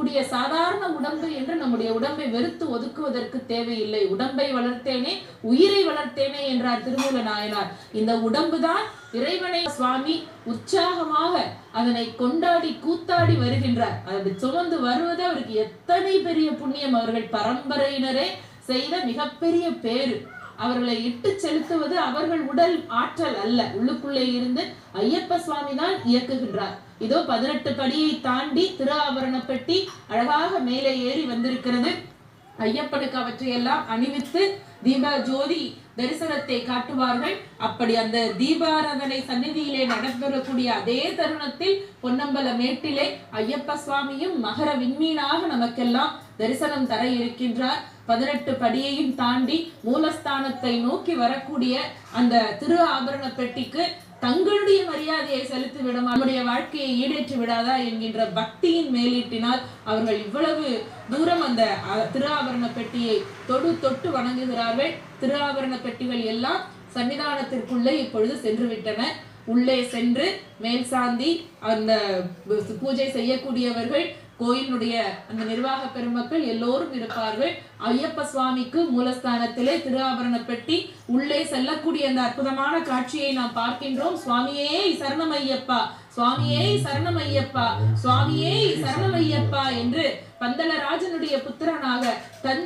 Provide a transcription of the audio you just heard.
இருக்கக்கூடிய சாதாரண உடம்பு என்று நம்முடைய உடம்பை வெறுத்து ஒதுக்குவதற்கு தேவையில்லை. உடம்பை வளர்த்தேனே உயிரை வளர்த்தேனே என்றார் திருமூல நாயனார். இந்த உடம்புதான் இறைவனை சுவாமி உற்சாகமாக அதனை கொண்டாடி கூத்தாடி வருகின்றார். அது சுமந்து வருவது அவருக்கு எத்தனை பெரிய புண்ணியம். அவர்கள் பரம்பரையினரே செய்த மிகப்பெரிய பேரு அவர்களை இட்டு செலுத்துவது அவர்கள் உடல் ஆற்றல் அல்ல. உள்ளுக்குள்ளே இருந்து ஐயப்ப சுவாமி தான் இயக்குகின்றார். இதோ பதினெட்டு படியை தாண்டி திரு ஆபரண பெட்டி அழகாக மேலே ஏறி வந்திருக்கிறது. ஐயப்பனுக்கு அவற்றையெல்லாம் அணிவித்து தீப ஜோதி தரிசனத்தை காட்டுவார்கள். அப்படி அந்த தீபாராதனை சந்நிதியிலே நடைபெறக்கூடிய அதே தருணத்தில் பொன்னம்பல மேட்டிலே ஐயப்ப சுவாமியும் மகர விண்மீனாக நமக்கெல்லாம் தரிசனம் தர இருக்கின்றார். பதினெட்டு படியையும் தாண்டி மூலஸ்தானத்தை நோக்கி வரக்கூடிய அந்த திரு ஆபரண பெட்டிக்கு தங்களுடைய மரியாதையை செலுத்தி விடும் நம்முடைய வாழ்க்கையை ஈடேற்றி விடாதா என்கின்ற பக்தியின் மேலீட்டினால் அவர்கள் இவ்வளவு தூரம் அந்த அ, திரு ஆபரண பெட்டியை தொடு தொட்டு வணங்குகிறார்கள். திரு ஆபரண பெட்டிகள் எல்லாம் சன்னிதானத்திற்குள்ளே இப்பொழுது சென்று விட்டன உள்ளே சென்று மேல் சாந்தி அந்த பூஜை செய்யக்கூடியவர்கள் கோயிலுடைய அந்த நிர்வாக பெருமக்கள் எல்லோரும் இருப்பார்கள். ஐயப்ப சுவாமிக்கு மூலஸ்தானத்திலே திரு பெட்டி உள்ளே செல்லக்கூடிய அந்த அற்புதமான காட்சியை நாம் பார்க்கின்றோம். சுவாமியே சரணம் ஐயப்பா சுவாமியே சரணம் ஐயப்பா சுவாமியே சரணம் ஐயப்பா என்று பந்தலராஜனுடைய புத்திரனாக தன்